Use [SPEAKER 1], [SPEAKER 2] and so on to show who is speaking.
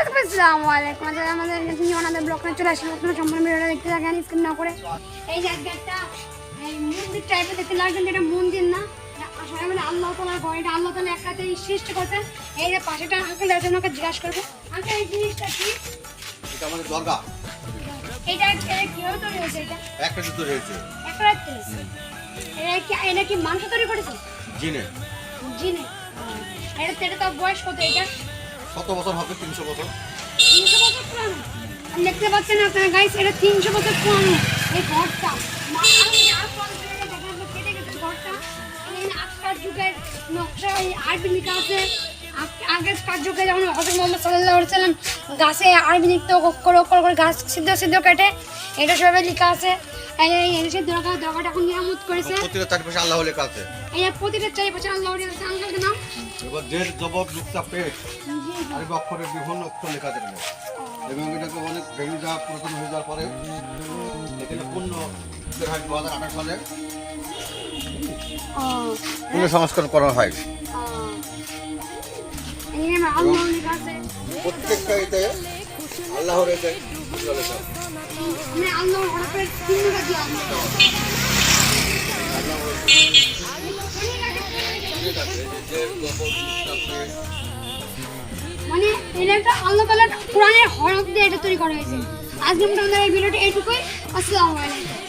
[SPEAKER 1] আসসালামু আলাইকুম আজ আমাদের চলে আসলে আপনারা সম্পূর্ণ ভিডিওটা দেখতে থাকেন স্ক্রিন না করে। এই আজকে একটা এই মন্দির টাইপের দেখতে লাগছেন যেটা মন্দির না। এটা আসলে মানে আল্লাহ তালার ঘর এটা আল্লাহ তালা একাতেই সৃষ্টি করছেন। এই যে পাশেটা আঙ্কেল আছে ওনাকে জিজ্ঞাসা করব। আঙ্কেল এই জিনিসটা কি?
[SPEAKER 2] এটা আমাদের দরগা।
[SPEAKER 1] এটা এটা কীভাবে তৈরি হয়েছে এটা?
[SPEAKER 2] হয়েছে।
[SPEAKER 1] রাত্রে এটা কি এটা কি তৈরি করেছে?
[SPEAKER 2] জিনে।
[SPEAKER 1] জিনে। এটা এটা তো বয়স কত এটা?
[SPEAKER 2] কত বছর হবে? তিনশো বছর?
[SPEAKER 1] তিনশো বছর পুরানো। দেখতে পাচ্ছেন আপনারা গাইস এটা তিনশো বছর পুরানো। এই ঘরটা। যুগের নকশা এই আরবি লেখা আছে। আগ- আগেরকার যুগে যেমন হজরত মোহাম্মদ সাল্লাহ সাল্লাম গাছে আরবি লিখতে অক্ষর অক্ষর করে গাছ সিদ্ধ সিদ্ধ কেটে এটা সবাই লেখা আছে। দরগাটা এখন করেছে।
[SPEAKER 2] প্রতিটা চারপাশে আল্লাহ লেখা আছে।
[SPEAKER 1] এই প্রতিটা চারিপাশে আল্লাহ আঙ্কালকে নাম
[SPEAKER 2] এবার জের জবর লুকটা পেট আরবি অক্ষরের বিভিন্ন অক্ষর লেখা এখানে। এবং এটাকে অনেক ভেঙে যাওয়া পুরাতন হয়ে যাওয়ার পরে এখানে পূর্ণ দু হাজার আঠাশ সালে।
[SPEAKER 1] ও
[SPEAKER 2] সংস্করণ করা হয়। প্রত্যেকটা এতে আল্লাহর এতে
[SPEAKER 1] আল্লাহ মানে এটা একটা আল্লাহ তালার কোরআনের হরফ দিয়ে এটা তৈরি করা হয়েছে। আজকে মোটামুটি ভিডিওটা এইটুকুই। আসসালামু আলাইকুম।